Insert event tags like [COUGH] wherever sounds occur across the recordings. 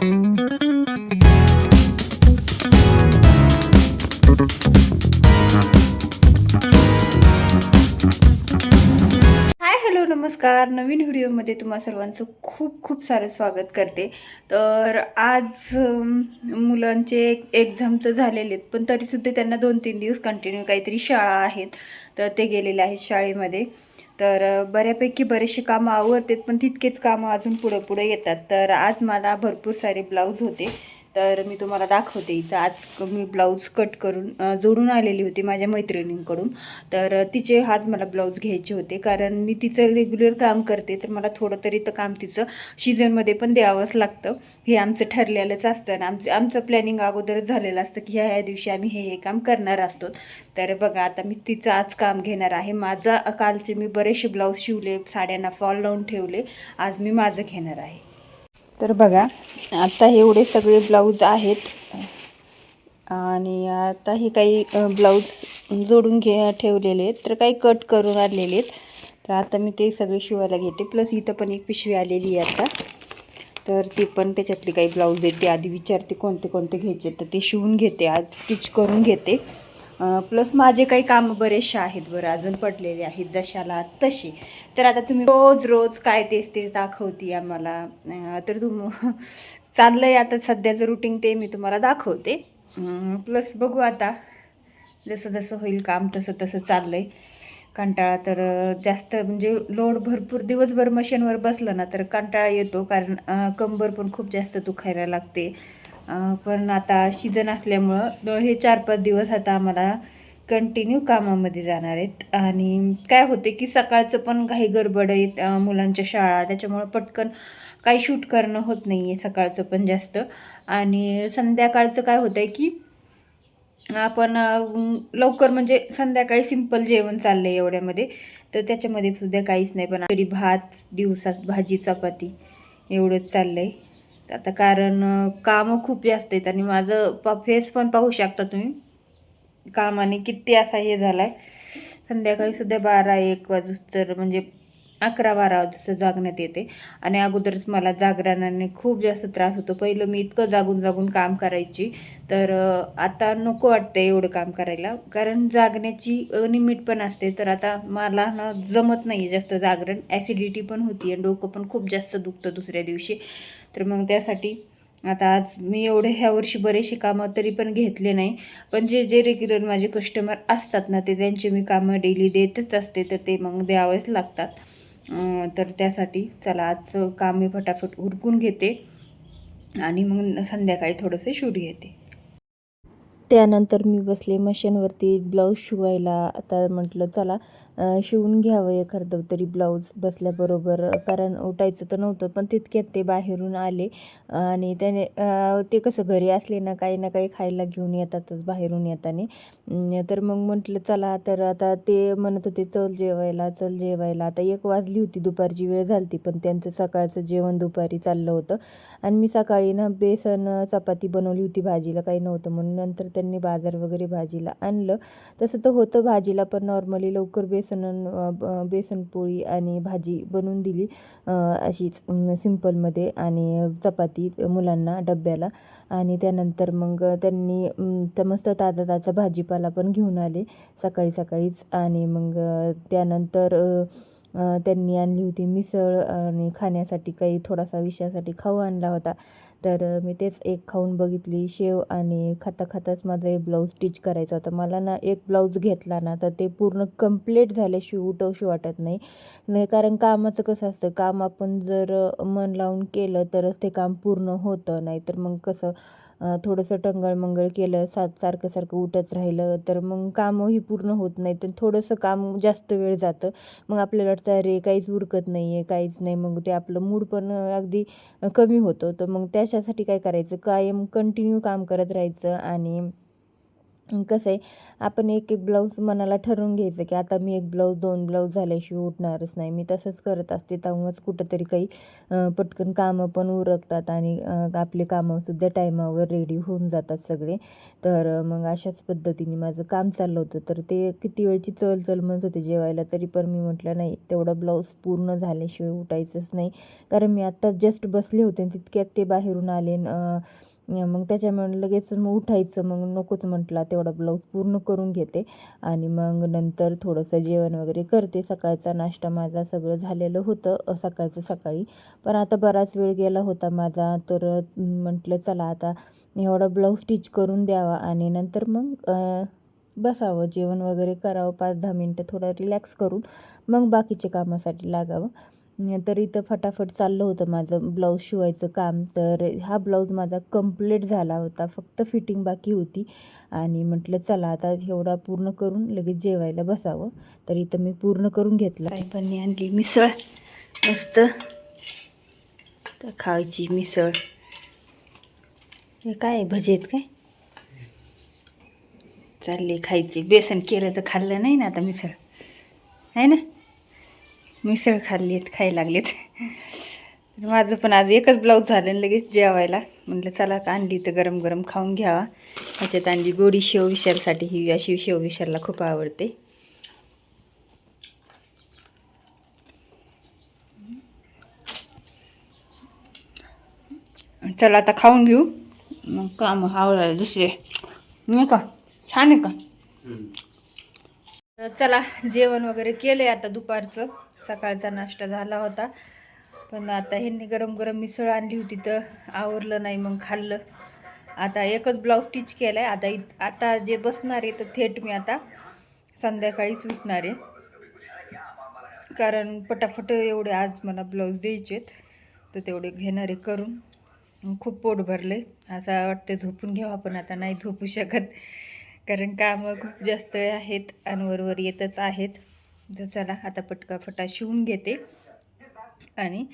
thank you नमस्कार. नवीन व्हिडिओमध्ये तुम्हा सर्वांचं खूप खूप सारं स्वागत करते. तर आज मुलांचे एक्झामचं झालेले आहेत पण तरीसुद्धा त्यांना दोन तीन दिवस कंटिन्यू काहीतरी शाळा आहेत. तर ते गेलेले आहेत शाळेमध्ये. तर बऱ्यापैकी बरेचसे कामं आवडतात पण तितकेच कामं अजून पुढं पुढं येतात. तर आज मला भरपूर सारे ब्लाऊज होते. तर मी तुम्हाला दाखवते इथं. आज मी ब्लाऊज कट करून जोडून आलेली होती माझ्या मैत्रिणींकडून. तर तिचे हात मला ब्लाऊज घ्यायचे होते. कारण मी तिचं रेग्युलर काम करते तर मला थोडं तरी तर काम तिचं सीझनमध्ये पण द्यावंच लागतं. हे आमचं ठरलेलंच असतं आणि आमचं आमचं प्लॅनिंग अगोदरच झालेलं असतं की ह्या ह्या दिवशी आम्ही हे हे काम करणार असतो. तर बघा आता मी तिचं आज काम घेणार आहे. माझा कालचे मी बरेचसे ब्लाऊज शिवले साड्यांना फॉल लावून ठेवले. आज मी माझं घेणार आहे. तर बघा आता एवढे सगळे ब्लाऊज आहेत. आणि आता हे काही ब्लाऊज जोडून घे ठेवलेले आहेत. तर काही कट करून आलेले आहेत. तर आता मी ते सगळे शिवायला घेते. प्लस इथं पण एक पिशवी आलेली आहे आता. तर ती पण त्याच्यातले काही ब्लाऊज आहेत. ते आधी विचारते कोणते कोणते घ्यायचे तर ते शिवून घेते. आज स्टिच करून घेते. प्लस माझे काही कामं बरेचसे आहेत बरं अजून पडलेले आहेत जशाला तशी. तर आता तुम्ही रोज रोज काय तेच ते दाखवते आम्हाला? तर तुम [LAUGHS] चाललं आहे आता सध्याचं रुटीन ते मी तुम्हाला दाखवते. प्लस बघू आता. जसं जसं होईल काम तसं तसं चाललं आहे कंटाळा तर जास्त म्हणजे लोड भरपूर दिवसभर मशीनवर बसलं ना तर कंटाळा येतो कारण कंबर पण खूप जास्त दुखायला लागते. पण आता सीझन असल्यामुळं हे चार पाच दिवस आता आम्हाला कंटिन्यू कामामध्ये जाणार आहेत. आणि काय होते की सकाळचं पण काही गडबड आहेत मुलांच्या शाळा त्याच्यामुळं पटकन काही शूट करणं होत नाही आहे सकाळचं पण जास्त. आणि संध्याकाळचं काय होतं आहे की आपण लवकर म्हणजे संध्याकाळी सिंपल जेवण चाललं आहे एवढ्यामध्ये. तर त्याच्यामध्ये सुद्धा काहीच नाही पण तरी भात दिवसात भाजी चपाती एवढंच चाललं आहे आता कारण कामं खूप जास्त आहेत आणि माझं प फेस पण पाहू शकता तुम्ही. कामाने किती असा हे झाला संध्याकाळी सुद्धा बारा एक वाजूस तर म्हणजे अकरा बारा वाजता जागण्यात येते. आणि अगोदरच मला जागरणाने खूप जास्त त्रास होतो. पहिलं मी इतकं जागून जागून काम करायची. तर आता नको वाटतं एवढं काम करायला. कारण जागण्याची अनिमिट पण असते. तर आता मला ना जमत नाही जास्त जागरण. ॲसिडिटी पण होती आणि डोकं पण खूप जास्त दुखतं दुसऱ्या दिवशी. तर मग त्यासाठी आता आज मी एवढे ह्या वर्षी बरेचसे कामं तरी पण घेतले नाही. पण जे जे रेग्युलर माझे कस्टमर असतात ना ते त्यांचे मी कामं डेली देतच असते. तर ते मग द्यावेच लागतात. तर त्यासाठी चला आजचं काम मी फटाफट उरकून घेते आणि मग संध्याकाळी थोडंसं शूट घेते. त्यानंतर मी बसले मशीनवरती ब्लाऊज शिवायला. आता म्हटलं चला शिवून घ्यावं एखादं तरी ब्लाऊज बसल्याबरोबर. कारण उठायचं तर नव्हतं पण तितक्यात ते बाहेरून आले आणि त्याने ते कसं घरी असले ना काही ना काही खायला घेऊन येतातच बाहेरून येताना. तर मग म्हटलं चला तर आता ते म्हणत होते चल जेवायला चल जेवायला. आता एक वाजली होती दुपारची वेळ झाली होती पण त्यांचं सकाळचं जेवण दुपारी चाललं होतं. आणि मी सकाळी ना बेसन चपाती बनवली होती भाजीला काही नव्हतं. म्हणून नंतर त्यांनी बाजार वगैरे भाजीला आणलं. तसं तर होतं भाजीला पण नॉर्मली लवकर बेसन बेसनपोळी बेसन पोळी आणि भाजी बनवून दिली अशीच सिम्पलमध्ये सिंपलमध्ये आणि चपाती मुलांना डब्याला. आणि त्यानंतर मग त्यांनी तर मस्त ताजा ताजा भाजीपाला पण घेऊन आले सकाळी सकाळीच. आणि मग त्यानंतर त्यांनी आणली होती मिसळ आणि खाण्यासाठी काही थोडासा विषयासाठी खाऊ आणला होता. तर मी तेच एक खाऊन बघितली. शेव आणि खाता खाताच माझा एक ब्लाऊज स्टिच करायचा होता. मला ना एक ब्लाऊज घेतला ना तर ते पूर्ण कंप्लीट झाल्याशिवाय उठवशी वाटत नाही. नाही कारण कामाचं कसं असतं काम आपण जर मन लावून केलं तरच ते काम पूर्ण होतं. नाही तर मग कसं थोडंसं टंगळमंगळ केलं सात सारखं सारखं उठत राहिलं तर मग कामही पूर्ण होत नाही तर थोडंसं काम जास्त वेळ जातं. मग आपल्याला वाटतं अरे काहीच उरकत नाही आहे काहीच नाही. मग ते आपलं मूड पण अगदी कमी होतं. तर मग त्याच्यासाठी काय करायचं? कायम कंटिन्यू काम करत राहायचं आणि कसं आहे आपण एक एक ब्लाऊज मनाला ठरवून घ्यायचं की आता मी एक ब्लाऊज दोन ब्लाऊज झाल्याशिवाय उठणारच नाही. मी तसंच करत असते. तेव्हाच कुठंतरी काही पटकन कामं पण उरकतात आणि आपले कामंसुद्धा टायमावर रेडी होऊन जातात सगळे. तर मग अशाच पद्धतीने माझं काम चाललं होतं. तर ते किती वेळची चल चल म्हणत होते जेवायला तरी पण मी म्हटलं नाही तेवढा ब्लाऊज पूर्ण झाल्याशिवाय उठायचंच नाही. कारण मी आत्ता जस्ट बसले होते आणि तितक्यात ते बाहेरून आले मग त्याच्यामुळे लगेच मग उठायचं मग नकोच म्हटलं तेवढा ब्लाऊज पूर्ण करून घेते. आणि मग नंतर थोडंसं जेवण वगैरे करते. सकाळचा नाश्ता माझा सगळं झालेलं होतं सकाळचं सकाळी. पण आता बराच वेळ गेला होता माझा तर म्हटलं चला आता एवढा ब्लाऊज स्टिच करून द्यावा. आणि नंतर मग बसावं जेवण वगैरे करावं पाच दहा मिनटं थोडं रिलॅक्स करून मग बाकीच्या कामासाठी लागावं. तर इथं फटाफट चाललं होतं माझं ब्लाऊज शिवायचं काम. तर हा ब्लाऊज माझा कंप्लीट झाला होता. फक्त फिटिंग बाकी होती. आणि म्हटलं चला आता एवढा पूर्ण करून लगेच जेवायला बसावं. तर इथं मी पूर्ण करून घेतलं. साहेबांनी आणली मिसळ. मस्त. तर खायची मिसळ. हे काय भजेत भजे आहेत काय? चालले खायचे. बेसन केलं तर खाल्लं नाही ना आता मिसळ. आहे ना? मिसळ खाल्ली आहेत खायला लागलेत. तर माझं पण आज एकच ब्लाऊज झालं आणि लगेच जेवायला. म्हटलं चला आता आणली तर गरम गरम खाऊन घ्यावा. त्याच्यात आणली गोडी शेव विशालसाठी ही अशी शेव विशालला खूप आवडते. चला आता खाऊन घेऊ. मग काम आवडायला दुसरे. नाही का? छान आहे का? चला जेवण वगैरे केलं आहे आता दुपारचं. सकाळचा नाश्ता झाला होता. पण आता ह्यांनी गरम गरम मिसळ आणली होती तर आवरलं नाही मग खाल्लं. आता एकच ब्लाऊज स्टिच केला आहे आता इत आता जे बसणार आहे तर थेट मी आता संध्याकाळीच विकणार आहे. कारण पटापट एवढे आज मला ब्लाऊज द्यायचे आहेत तर तेवढे घेणारे करून. खूप पोट भरले असं वाटतं झोपून घ्यावं पण आता नाही झोपू शकत. कारण कामं खूप जास्त आहेत अनवरवर येतच आहेत. तर चला आता पटका फटा शिवून घेते. आणि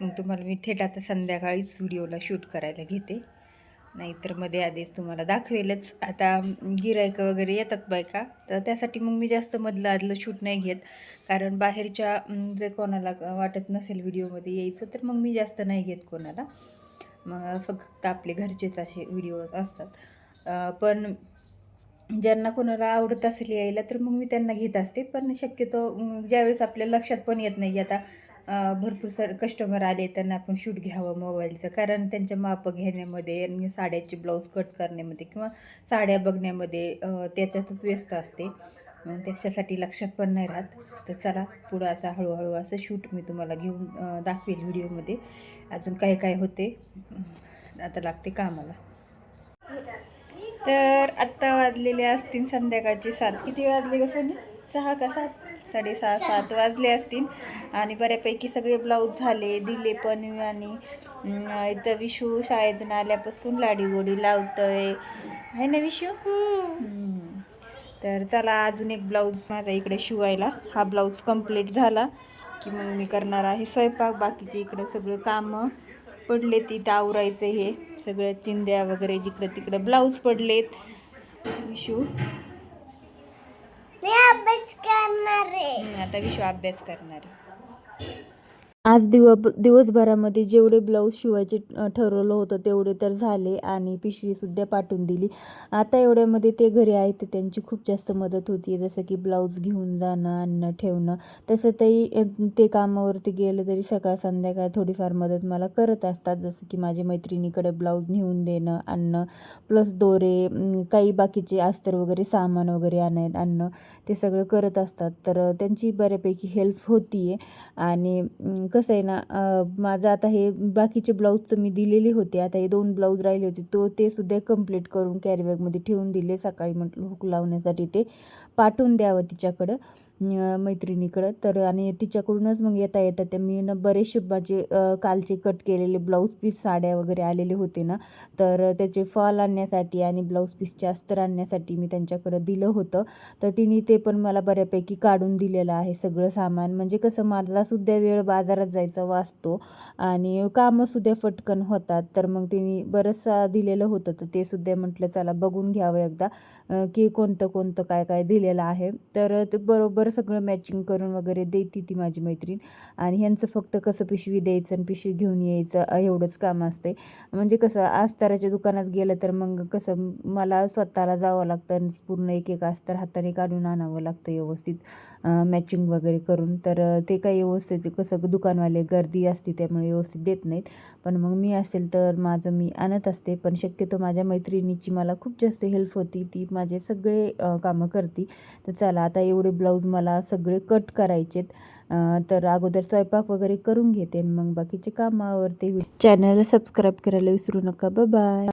मग तुम्हाला मी थेट आता संध्याकाळीच व्हिडिओला शूट करायला घेते. नाहीतरमध्ये आधीच तुम्हाला दाखवेलच. आता गिरायकं वगैरे येतात बायका तर त्यासाठी मग मी जास्त मधलं आदलं शूट नाही घेत. कारण बाहेरच्या जर कोणाला वाटत नसेल व्हिडिओमध्ये यायचं तर मग मी जास्त नाही घेत कोणाला. मग फक्त आपले घरचेच असे व्हिडिओज असतात. पण ज्यांना कोणाला आवडत असेल यायला तर मग मी त्यांना घेत असते. पण शक्यतो ज्यावेळेस आपल्या लक्षात पण येत नाही आता भरपूर सर कस्टमर आले त्यांना आपण शूट घ्यावं मोबाईलचं कारण त्यांच्या मापं घेण्यामध्ये आणि साड्याचे ब्लाऊज कट करण्यामध्ये किंवा साड्या बघण्यामध्ये त्याच्यातच व्यस्त असते. त्याच्यासाठी लक्षात पण नाही राहत. तर चला पुढं असा हळूहळू असं शूट मी तुम्हाला घेऊन दाखवेल व्हिडिओमध्ये अजून काय काय होते आता लागते कामाला. तर आत्ता वाजलेले असतील संध्याकाळचे सात. किती वाजले का सोनी? सहा का सात? साडेसहा सात वाजले असतील. आणि बऱ्यापैकी सगळे ब्लाऊज झाले दिले पण आणि इथं विशू शाळेतून आल्यापासून लाडी गोडी लावतोय. आहे ना विशू. तर चला अजून एक ब्लाऊज माझा इकडे शिवायला. हा ब्लाऊज कंप्लीट झाला की मग मी करणार आहे स्वयंपाक. बाकीचे इकडे सगळं कामं. पडले तिथं आवरायचं हे. सगळं चिंद्या वगैरे जिकडं तिकडं ब्लाऊज पडलेत. विशू? मी अभ्यास करणार आता विशू अभ्यास करणार आहे. आज दिव दिवसभरामध्ये जेवढे ब्लाऊज शिवायचे ठरवलं होतं तेवढे तर झाले आणि पिशवीसुद्धा पाठवून दिली. आता एवढ्यामध्ये ते घरी आहेत तर त्यांची खूप जास्त मदत होती जसं की ब्लाऊज घेऊन जाणं आणणं ठेवणं. तसं तरी ते कामावरती गेलं तरी सकाळ संध्याकाळ थोडीफार मदत मला करत असतात. जसं की माझ्या मैत्रिणीकडे ब्लाऊज नेऊन देणं आणणं प्लस दोरे काही बाकीचे अस्तर वगैरे सामान वगैरे आणाय आणणं ते सगळं करत असतात. तर त्यांची बऱ्यापैकी हेल्प होती आहे आणि कसं आहे ना माझं आता हे बाकीचे ब्लाऊज तर मी दिलेले होते. आता हे दोन ब्लाऊज राहिले होते. तो ते सुद्धा कंप्लीट करून कॅरीबॅगमध्ये ठेवून दिले सकाळी म्हटलं हुक लावण्यासाठी ते. पाठवून द्यावं तिच्याकडं. मैत्रिणीकडं. तर आणि तिच्याकडूनच मग येता येता त्या मी ना बरेचसे माझे कालचे कट केलेले ब्लाऊज पीस साड्या वगैरे आलेले होते ना. तर त्याचे फॉल आणण्यासाठी आणि ब्लाऊज पीसचे अस्तर आणण्यासाठी मी त्यांच्याकडं दिलं होतं. तर तिने ते पण मला बऱ्यापैकी काढून दिलेलं आहे सगळं सामान. म्हणजे कसं मला सुद्धा वेळ बाजारात जायचा वाचतो आणि कामंसुद्धा फटकन होतात. तर मग तिने बरंचसं दिलेलं होतं. तर ते सुद्धा म्हटलं चला बघून घ्यावं एकदा की कोणतं कोणतं काय काय दिलेलं आहे. तर ते बरोबर सगळं मॅचिंग करून वगैरे देते ती माझी मैत्रीण. आणि ह्यांचं फक्त कसं पिशवी द्यायचं आणि पिशवी घेऊन यायचं एवढंच काम असते म्हणजे कसं आस्ताराच्या दुकानात गेलं तर मग कसं मला स्वतःला जावं लागतं आणि पूर्ण एक एक अस्तर हाताने काढून आणावं लागतं व्यवस्थित मॅचिंग वगैरे करून. तर ते काही व्यवस्थित कसं दुकानवाले गर्दी असते त्यामुळे व्यवस्थित देत नाहीत. पण मग मी असेल तर माझं मी आणत असते. पण शक्यतो माझ्या मैत्रिणीची मला खूप जास्त हेल्प होती. ती माझे सगळे कामं करते. तर चला आता एवढे ब्लाऊज मला सगळे कट करायचेत. तर अगोदर स्वयंपाक वगैरे करून घेते आणि मग बाकीचे कामावरती चॅनलला सबस्क्राईब करायला विसरू नका. बाय